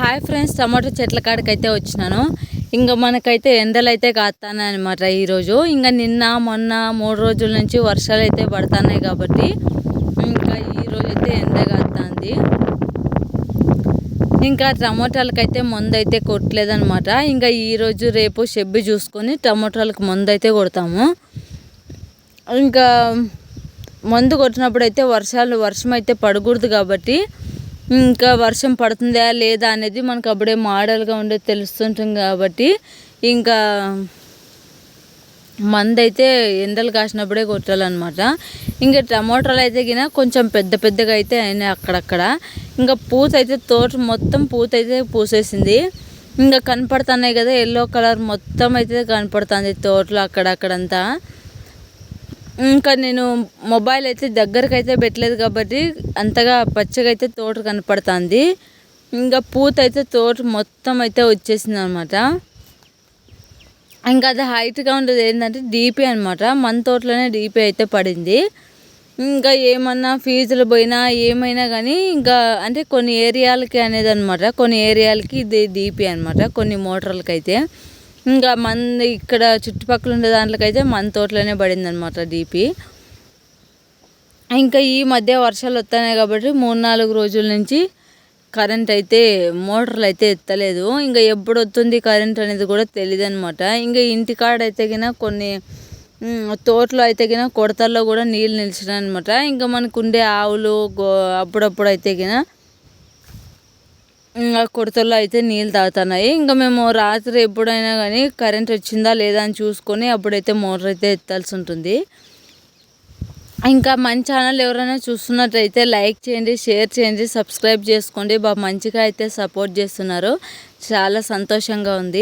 Hi friends tomato చెట్ల కాడికైతే వచ్చినాను. ఇంకా మనకైతే ఎండలు అయితే కాస్తానమాట ఈరోజు. ఇంకా నిన్న మొన్న మూడు రోజుల నుంచి వర్షాలు అయితే పడుతున్నాయి కాబట్టి ఇంకా ఈరోజు అయితే ఎండ కాస్తుంది ఇంకా టమోటాలకైతే మందు అయితే కొట్టలేదనమాట ఇంకా ఈరోజు రేపు షెబ్బి చూసుకొని టమోటాలకు మందు అయితే కొడతాము. ఇంకా మందు కొట్టినప్పుడు అయితే వర్షాలు వర్షం అయితే పడకూడదు కాబట్టి ఇంకా వర్షం పడుతుందా లేదా అనేది మనకు అప్పుడే మోడల్గా ఉండేది తెలుస్తుంటుంది కాబట్టి ఇంకా మందైతే ఎండలు కాసినప్పుడే కొట్టాలన్నమాట. ఇంకా టమోటాలు అయితే గిన కొంచెం పెద్ద పెద్దగా అయితే అయినాయి అక్కడక్కడ. ఇంకా పూత అయితే తోట మొత్తం పూత అయితే పూసేసింది. ఇంకా కనపడుతున్నాయి కదా ఎల్లో కలర్ మొత్తం అయితే కనపడుతుంది తోటలో అక్కడక్కడంతా. ఇంకా నేను మొబైల్ అయితే దగ్గరకు అయితే పెట్టలేదు కాబట్టి అంతగా పచ్చగా అయితే తోట కనపడుతుంది. ఇంకా పూత అయితే తోట మొత్తం అయితే వచ్చేసింది అనమాట ఇంకా అది హైట్గా ఉండేది ఏంటంటే డీపీ అనమాట మన తోటలోనే డీపీ అయితే పడింది. ఇంకా ఏమన్నా ఫీజులు పోయినా ఏమైనా కానీ ఇంకా అంటే కొన్ని ఏరియాలకి అనేది అనమాట కొన్ని ఏరియాలకి ఇది డీపీ అనమాట కొన్ని మోటార్లకి అయితే ఇంకా మన ఇక్కడ చుట్టుపక్కల ఉండే దాంట్లోకైతే మన తోటలోనే పడింది అనమాట డీపీ ఇంకా ఈ మధ్య వర్షాలు వస్తున్నాయి కాబట్టి మూడు నాలుగు రోజుల నుంచి కరెంట్ అయితే మోటార్లు అయితే ఎత్తలేదు. ఇంకా ఎప్పుడు వస్తుంది కరెంట్ అనేది కూడా తెలియదు అనమాట ఇంకా ఇంటికాడ అయితే కినా కొన్ని తోటలో అయితే కినా కొడతల్లో కూడా నీళ్ళు నిలిచినాయి అనమాట ఇంకా మనకు ఉండే ఆవులు గో అప్పుడప్పుడు అయితే కినా ఇంకా కొడతల్లో అయితే నీళ్ళు తాగుతున్నాయి. ఇంకా మేము రాత్రి ఎప్పుడైనా కానీ కరెంట్ వచ్చిందా లేదా అని చూసుకొని అప్పుడైతే మోటార్ అయితే ఎత్తాల్సి ఉంటుంది. ఇంకా మన ఛానల్ ఎవరైనా చూస్తున్నట్టయితే లైక్ చేయండి షేర్ చేయండి సబ్స్క్రైబ్ చేసుకోండి. బాగా మంచిగా అయితే సపోర్ట్ చేస్తున్నారు. చాలా సంతోషంగా ఉంది.